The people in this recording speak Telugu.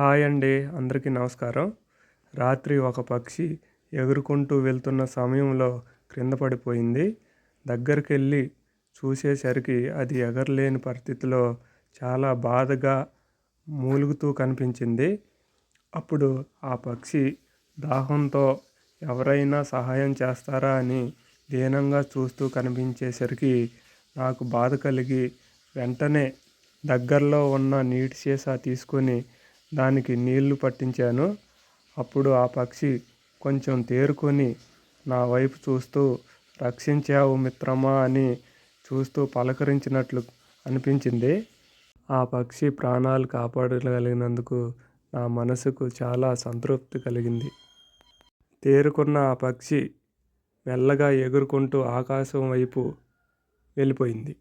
హాయ్ అండి అందరికీ నమస్కారం. రాత్రి ఒక పక్షి ఎగురుకుంటూ వెళ్తున్న సమయంలో క్రింద పడిపోయింది. దగ్గరికి వెళ్ళి చూసేసరికి అది ఎగరలేని పరిస్థితిలో చాలా బాధగా మూలుగుతూ కనిపించింది. అప్పుడు ఆ పక్షి దాహంతో ఎవరైనా సహాయం చేస్తారా అని దీనంగా చూస్తూ కనిపించేసరికి నాకు బాధ కలిగి వెంటనే దగ్గరలో ఉన్న నీటి సీసా తీసుకొని దానికి నీళ్ళు పట్టించాను. అప్పుడు ఆ పక్షి కొంచెం తేరుకొని నా వైపు చూస్తూ రక్షించావు మిత్రమా అని చూస్తూ పలకరించినట్లు అనిపించింది. ఆ పక్షి ప్రాణాలు కాపాడగలిగినందుకు నా మనసుకు చాలా సంతృప్తి కలిగింది. తేరుకున్న ఆ పక్షి మెల్లగా ఎగురుకుంటూ ఆకాశం వైపు వెళ్ళిపోయింది.